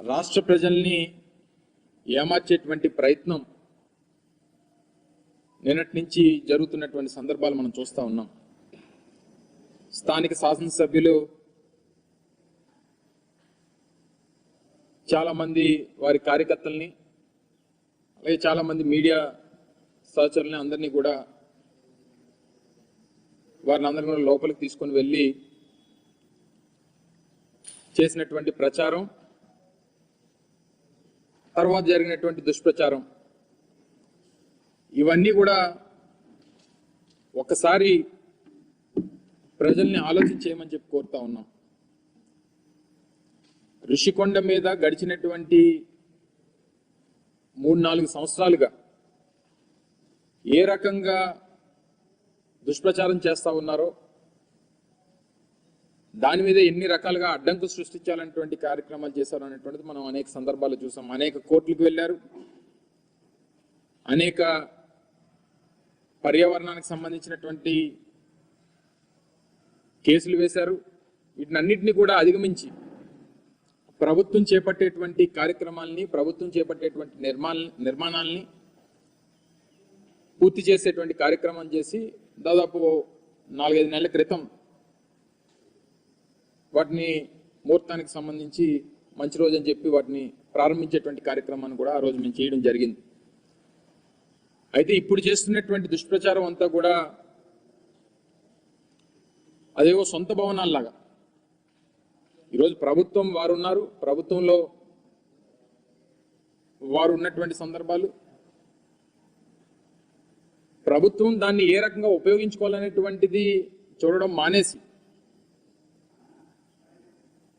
రాష్ట్ర ప్రజల్ని ఏమార్చేటువంటి ప్రయత్నం నిన్నటి నుంచి జరుగుతున్నటువంటి సందర్భాలు మనం చూస్తూ ఉన్నాం. స్థానిక శాసనసభ్యులు చాలామంది వారి కార్యకర్తల్ని అలాగే చాలామంది మీడియా సహచరుల్ని అందరినీ కూడా వారిని అందరిని కూడా లోపలికి తీసుకొని వెళ్ళి చేసినటువంటి ప్రచారం తర్వాత జరిగినటువంటి దుష్ప్రచారం. ఇవన్నీ కూడా ఒకసారి ప్రజల్ని ఆలోచించేయమని చెప్పి కోరుతా ఉన్నాం. ఋషికొండ మీద గడిచినటువంటి మూడు నాలుగు సంవత్సరాలుగా ఏ రకంగా దుష్ప్రచారం చేస్తూ ఉన్నారో దాని మీద ఎన్ని రకాలుగా అడ్డంకులు సృష్టించాలనేటువంటి కార్యక్రమాలు చేశారు అనేటువంటిది మనం అనేక సందర్భాలు చూసాం. అనేక కోర్టులకు వెళ్ళారు. అనేక పర్యావరణానికి సంబంధించినటువంటి కేసులు వేశారు. వీటినన్నింటినీ కూడా అధిగమించి ప్రభుత్వం చేపట్టేటువంటి కార్యక్రమాలని ప్రభుత్వం చేపట్టేటువంటి నిర్మాణ నిర్మాణాలని పూర్తి చేసేటువంటి కార్యక్రమం చేసి దాదాపు నాలుగైదు నెలల క్రితం వాటిని ముహూర్తానికి సంబంధించి మంచి రోజు అని చెప్పి వాటిని ప్రారంభించేటువంటి కార్యక్రమాన్ని కూడా ఆ రోజు మేము చేయడం జరిగింది. అయితే ఇప్పుడు చేస్తున్నటువంటి దుష్ప్రచారం అంతా కూడా అదేవో సొంత భవనాల్లాగా. ఈరోజు ప్రభుత్వం వారు ఉన్నారు. ప్రభుత్వంలో వారు ఉన్నటువంటి సందర్భాలు. ప్రభుత్వం దాన్ని ఏ రకంగా ఉపయోగించుకోవాలనేటువంటిది చూడడం మానేసి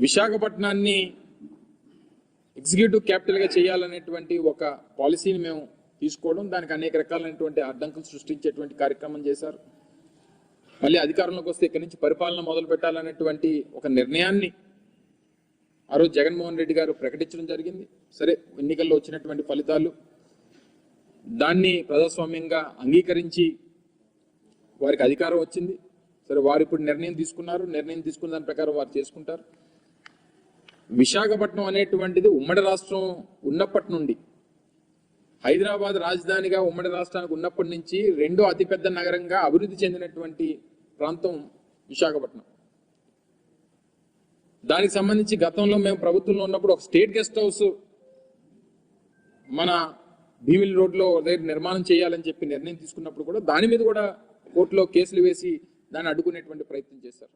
విశాఖపట్నాన్ని ఎగ్జిక్యూటివ్ క్యాపిటల్గా చేయాలనేటువంటి ఒక పాలసీని మేము తీసుకోవడం దానికి అనేక రకాలైనటువంటి అడ్డంకులు సృష్టించేటువంటి కార్యక్రమం చేశారు. మళ్ళీ అధికారంలోకి వస్తే ఇక్కడి నుంచి పరిపాలన మొదలు పెట్టాలనేటువంటి ఒక నిర్ణయాన్ని ఆ రోజు జగన్మోహన్ రెడ్డి గారు ప్రకటించడం జరిగింది. సరే ఎన్నికల్లో వచ్చినటువంటి ఫలితాలు దాన్ని ప్రజాస్వామ్యంగా అంగీకరించి వారికి అధికారం వచ్చింది. సరే వారు ఇప్పుడు నిర్ణయం తీసుకున్నారు. నిర్ణయం తీసుకున్న దాని ప్రకారం వారు చేసుకుంటారు. విశాఖపట్నం అనేటువంటిది ఉమ్మడి రాష్ట్రం ఉన్నప్పటి నుండి హైదరాబాద్ రాజధానిగా ఉమ్మడి రాష్ట్రానికి ఉన్నప్పటి నుంచి రెండో అతిపెద్ద నగరంగా అభివృద్ధి చెందినటువంటి ప్రాంతం విశాఖపట్నం. దానికి సంబంధించి గతంలో మేము ప్రభుత్వంలో ఉన్నప్పుడు ఒక స్టేట్ గెస్ట్ హౌస్ మన భీమిలి రోడ్లో దగ్గర నిర్మాణం చేయాలని చెప్పి నిర్ణయం తీసుకున్నప్పుడు కూడా దాని మీద కూడా కోర్టులో కేసులు వేసి దాన్ని అడ్డుకునేటువంటి ప్రయత్నం చేశారు.